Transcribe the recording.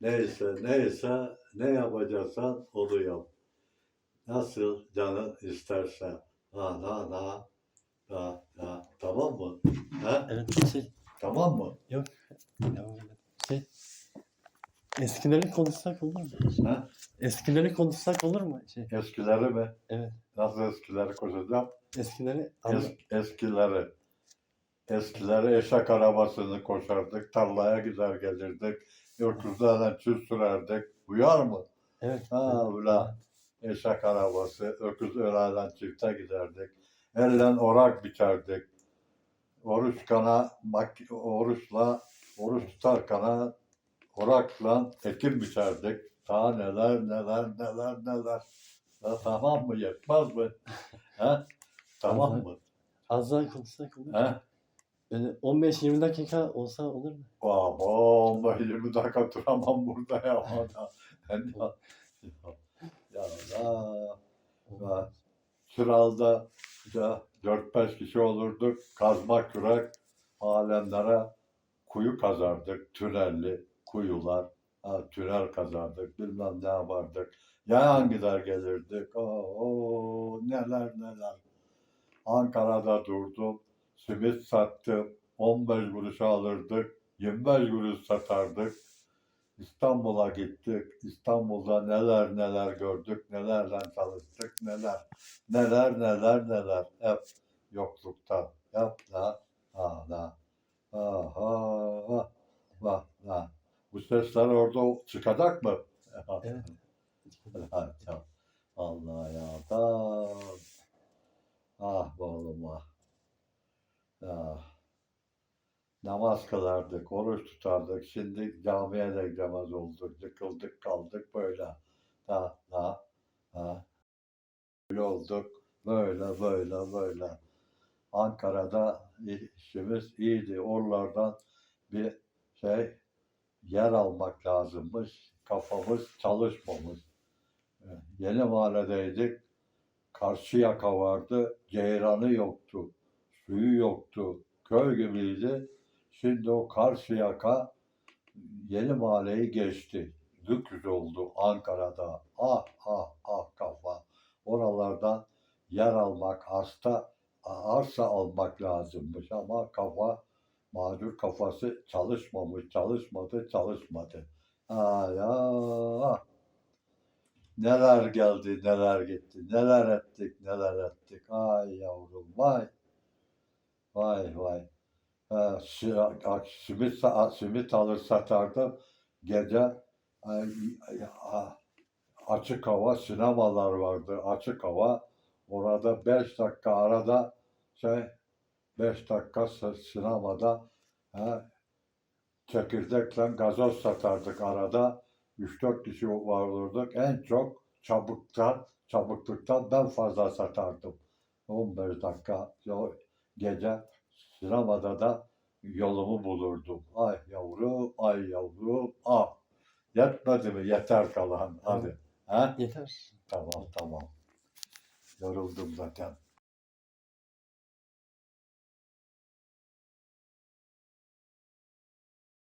Neyse neyse ne yapacaksan onu yap. Nasıl canın isterse. Ha ha ha. Ha ha. Tamam mı? Ha? Evet şey Tamam mı? devam edelim. Şey eskileri konuşsak olur mu? Ha? Eskileri konuşsak olur mu? Şey, Eskileri mi? Evet. Nasıl eskileri koşacağım? eskileri anla- Es, eskileri. Eskileri eşek arabasını koşardık. Tarlaya gider gelirdik. Öküzlerle çiz sürerdik. Uyar mı? Evet. Ha ula. Eşek arabası. Öküz öğrelen çifte giderdik. Ellen orak biçerdik. Oruç kana, mak, oruçla, oruç tutarkana orakla ekim biçerdik. Daha neler neler neler neler. Ha, tamam mı? Yetmez mi? ha? Tamam mı? Az daha konuşsak olur? Ha? Böyle 15-20 dakika olsa olur mu? Aman ben 20 dakika duramam burada ya. ya, ya, ya, ya. Çıral'da ya, 4-5 kişi olurduk. Kazma kürek alemlere kuyu kazardık. Tünelli kuyular. Ha, tünel kazardık. Bilmem ne yapardık. Yayan gider gelirdik. Oo, neler neler. Ankara'da durdum. Simit sattım. 15 kuruşa alırdık. 25 kuruş satardık. İstanbul'a gittik. İstanbul'da neler neler gördük, nelerle çalıştık, neler. Neler neler neler. Hep yoklukta. Hep la, ha la, ha ha la, la. Bu sesler orada çıkacak mı? Evet. Allah ya. Da. Ah be oğlum ah. Ah. Namaz kılardık, oruç tutardık. Şimdi camiye de gidemez olduk. Yıkıldık kaldık böyle. Ha, ha, ha. Böyle olduk. Böyle, böyle, böyle. Ankara'da işimiz iyiydi. Oralardan bir şey yer almak lazımmış. Kafamız çalışmamış. Ee, Yeni mahalledeydik. Karşı yaka vardı. Ceyranı yoktu. Suyu yoktu. Köy gibiydi. Şimdi o karşı yaka yeni mahalleyi geçti. Lüks oldu Ankara'da. Ah ah ah kafa. Oralardan yer almak, hasta arsa almak lazımmış ama kafa mağdur kafası çalışmamış, çalışmadı, çalışmadı. Ha ya. Neler geldi, neler gitti, neler ettik, neler ettik. Ay yavrum, vay. Vay vay. A- simit, simit alır satardım. Gece ay, a- açık hava sinemalar vardı. Açık hava. Orada beş dakika arada şey beş dakika sinemada ha, çekirdekle gazoz satardık arada. 3-4 kişi vardık. En çok çabuktan, çabukluktan ben fazla satardım. 15 dakika gece sinemada da yolumu bulurdum. Ay yavrum, ay yavrum, ah. Yetmedi mi? Yeter kalan. Hadi. Ha? Yeter. Tamam, tamam. Yoruldum zaten.